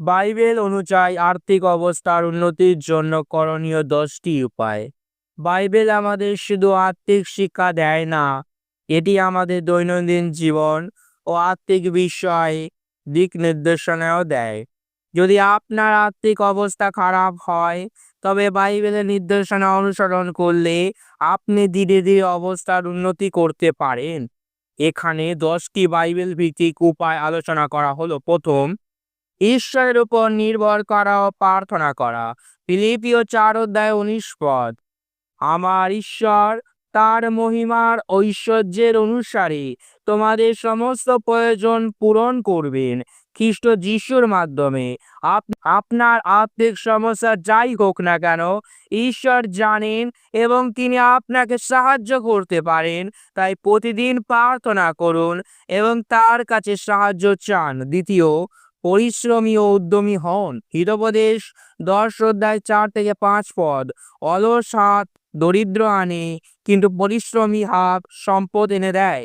Bible অনুযায়ী আর্থিক অবস্থার উন্নতির জন্য করণীয় দশটি উপায়। বাইবেল আমাদের শুধু আর্থিক শিক্ষা দেয় না, এটি আমাদের দৈনন্দিন জীবন ও আর্থিক বিষয়ে দিক নির্দেশনাও দেয়। যদি আপনার আর্থিক অবস্থা খারাপ হয়, তবে বাইবেলের নির্দেশনা অনুসরণ করলে আপনি ধীরে ধীরে অবস্থার উন্নতি করতে পারেন। এখানে দশটি বাইবেল ভিত্তিক উপায় আলোচনা করা হলো। প্রথম ঈশ্বরের উপর নির্ভর করা ও প্রার্থনা করা। ফিলিপিও চার অধ্যায় উনিশ পদ। আমার ঈশ্বর, তার মহিমার ঐশ্বর্যের অনুসারে, তোমাদের সমস্ত প্রয়োজন পূরণ করবেন। খ্রিস্ট যিশুর মাধ্যমে। আপ- আপনার আর্থিক সমস্যা যাই হোক না কেন, ঈশ্বর জানেন এবং তিনি আপনাকে সাহায্য করতে পারেন। তাই প্রতিদিন প্রার্থনা করুন এবং তার কাছে সাহায্য চান। দ্বিতীয় পরিশ্রমী ও উদ্যমী হন। হিতোপদেশ দশ অধ্যায় চার থেকে পাঁচ পদ। অলস হাত, দরিদ্র আনে, কিন্তু পরিশ্রমী হাত সম্পদ এনে দেয়।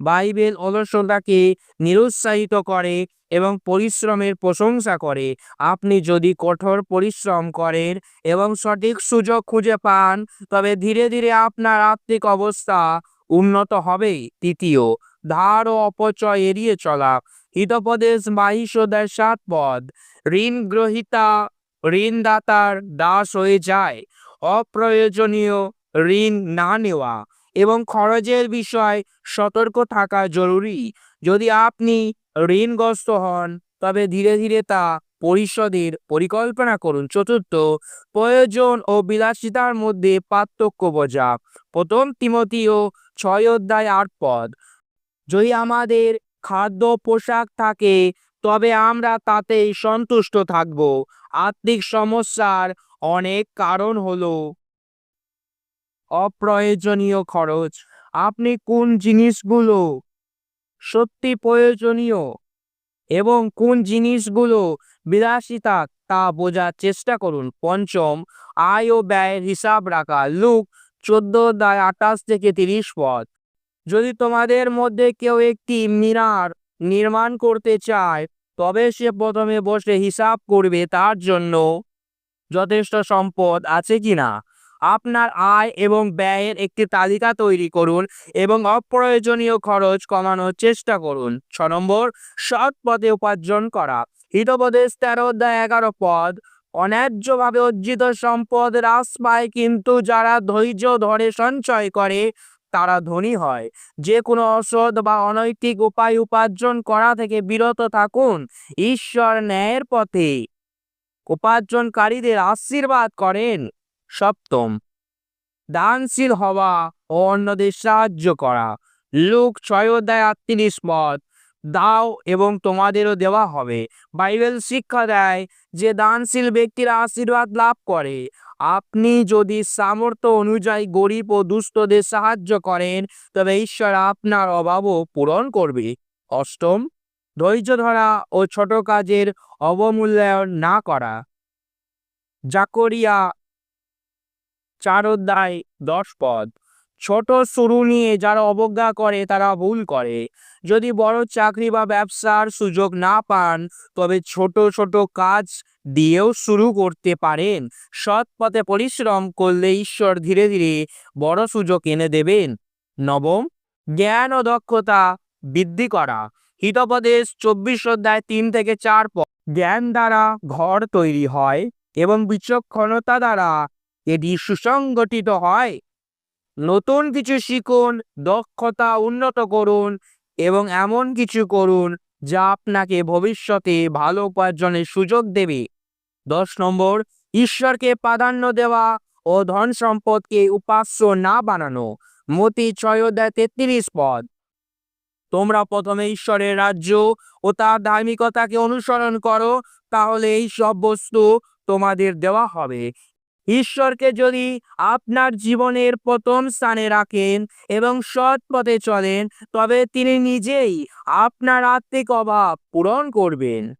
বাইবেল অলসতাকে নিরুৎসাহিত করে এবং পরিশ্রমের প্রশংসা করে। আপনি যদি কঠোর পরিশ্রম করেন এবং সঠিক সুযোগ খুঁজে পান, তবে ধীরে ধীরে আপনার আর্থিক অবস্থা উন্নত হবে তৃতীয়, ধার ও অপচয় এড়িয়ে চলা। হিতোপদেশ বাইশ অধ্যায় সাত পদ। ঋণ গ্রহিতা, ঋণদাতার দাস হয়ে যায়। অপ্রয়োজনীয় ঋণ না নেওয়া এবং খরচের বিষয় সতর্ক থাকা জরুরি। যদি আপনি ঋণগ্রস্ত হন, তবে ধীরে ধীরে তা পরিশোধের পরিকল্পনা করুন। চতুর্থ, প্রয়োজন ও বিলাসিতার মধ্যে পার্থক্য বোঝা। প্রথম তিমতীয় ছয় অধ্যায় আট পদ। যদি আমাদের খাদ্য পোশাক থাকে, তবে আমরা তাতেই সন্তুষ্ট থাকব। আর্থিক সমস্যার অনেক কারণ হলো অপ্রয়োজনীয় খরচ। আপনি কোন জিনিসগুলো সত্যি প্রয়োজনীয়? এবং কোন জিনিসগুলো বিলাসিতা তা বোঝার চেষ্টা করুন। পঞ্চম, আয় ও ব্যয়ের হিসাব রাখা। লুক, চোদ্দ অধ্যায় আঠাশ থেকে তিরিশ পদ। যদি তোমাদের মধ্যে কেউ একটি মিনার নির্মাণ করতে চায়, তবে সে প্রথমে বসে হিসাব করবে তার জন্য যথেষ্ট সম্পদ আছে কিনা। আপনার আয় এবং ব্যয়ের একটি তালিকা তৈরি করুন এবং অপ্রয়োজনীয় খরচ কমানোর চেষ্টা করুন। ছ নম্বর সৎ পথে উপার্জন করা। হিতোপদেশ তেরো অধ্যায় এগারো পদ। অন্যায্যভাবে অর্জিত সম্পদ হ্রাস পায় কিন্তু যারা ধৈর্য ধরে সঞ্চয় করে, তারা ধনী হয়। যে কোনো অসৎ বা অনৈতিক উপায় উপার্জন করা থেকে বিরত থাকুন। ঈশ্বর ন্যায়ের পথে। উপার্জনকারীদের আশীর্বাদ করেন। সপ্তম। দানশীল হওয়া ও অন্যদের সাহায্য করা। লোক ছয় অধ্যায় আটত্রিশ দাও এবং তোমাদেরও দেওয়া হবে। বাইবেল শিক্ষা দেয় যে দানশীল ব্যক্তিরা আশীর্বাদ লাভ করে। আপনি যদি সামর্থ্য অনুযায়ী গরিব ও দুস্থদের সাহায্য করেন, তবে ঈশ্বর আপনার অভাবও পূরণ করবে। অষ্টম, ধৈর্য ধরা ও ছোট কাজের অবমূল্যায়ন না করা। জাকরিয়া চার অধ্যায় দশ পদ। ছোট শুরু নিয়ে যারা অবজ্ঞা করে, তারা ভুল করে। যদি বড় চাকরি বা ব্যবসার সুযোগ না পান, তবে ছোট ছোট কাজ দিয়েও শুরু করতে পারেন। সৎ পথে পরিশ্রম করলে ঈশ্বর ধীরে ধীরে বড় সুযোগ এনে দেবেন। নবম, জ্ঞান ও দক্ষতা বৃদ্ধি করা। হিতপদেশ চব্বিশ অধ্যায় তিন থেকে চার পদ। জ্ঞান দ্বারা ঘর তৈরি হয় এবং বিচক্ষণতা দ্বারা এটি সুসংগঠিত হয়। নতুন কিছু শিখুন, দক্ষতা উন্নত করুন এবং এমন কিছু করুন যা আপনাকে ভবিষ্যতে ভালো উপার্জনের সুযোগ দেবে। দশ নম্বর, ঈশ্বরকে প্রাধান্য দেওয়া ও ধন সম্পদকে উপাস্য না বানানো। মতি ছয় অধ্যায় তেত্রিশ পদ। তোমরা প্রথমে ঈশ্বরের রাজ্য ও তার ধার্মিকতাকে অনুসরণ করো, তাহলে এই সব বস্তু তোমাদের দেওয়া হবে। ঈশ্বরকে যদি আপনার জীবনের প্রথম স্থানে রাখেন এবং সৎ পথে চলেন, তবে তিনি নিজেই আপনার আত্মিক অভাব পূরণ করবেন।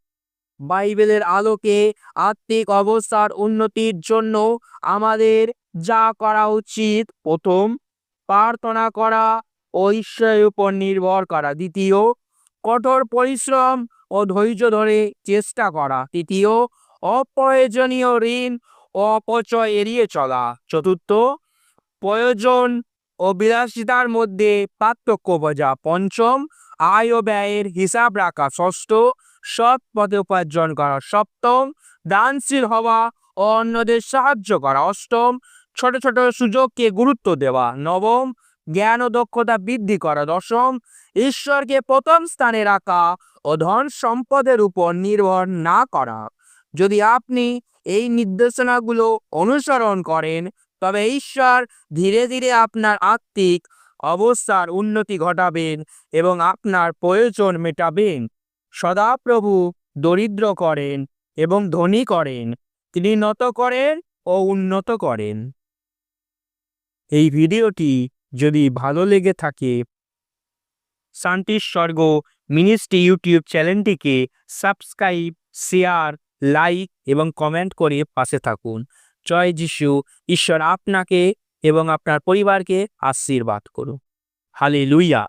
বাইবেলের আলোকে আত্মিক অবস্থার উন্নতির জন্য আমাদের যা করা উচিত, প্রথম, প্রার্থনা করা ও ঈশ্বরের উপর নির্ভর করা। দ্বিতীয়, কঠোর পরিশ্রম ও ধৈর্য ধরে চেষ্টা করা। তৃতীয়, অপ্রয়োজনীয় ঋণ অপচয় এড়িয়ে চলা। চতুর্থ, প্রয়োজন ও বিলাসিতার মধ্যে পার্থক্য বোঝা। পঞ্চম, আয় ও ব্যয়ের হিসাব রাখা। ষষ্ঠ, সৎ পথে উপার্জন করা। সপ্তম, দানশীল হওয়া ও অন্যদের সাহায্য করা। অষ্টম, ছোট ছোট সুযোগকে গুরুত্ব দেওয়া। নবম, জ্ঞান ও দক্ষতা বৃদ্ধি করা। দশম, ঈশ্বরকে প্রথম স্থানে রাখা ও ধন সম্পদের উপর নির্ভর না করা। যদি আপনি এই নির্দেশনাগুলো অনুসরণ করেন। তবে ঈশ্বর ধীরে ধীরে আপনার আত্মিক অবস্থার উন্নতি ঘটাবেন এবং আপনার প্রয়োজন মেটাবেন। সদাপ্রভু দরিদ্র করেন এবং ধনী করেন, তিনি নত করেন ও উন্নত করেন। এই ভিডিওটি যদি ভালো লেগে থাকে শান্তির স্বর্গ মিনিস্ট্রি ইউটিউব চ্যানেলটিকে সাবস্ক্রাইব, শেয়ার, লাইক এবং কমেন্ট করে পাশে থাকুন। জয় যিশু, ঈশ্বর আপনাকে এবং আপনার পরিবারকে আশীর্বাদ করুন। হালে লুইয়া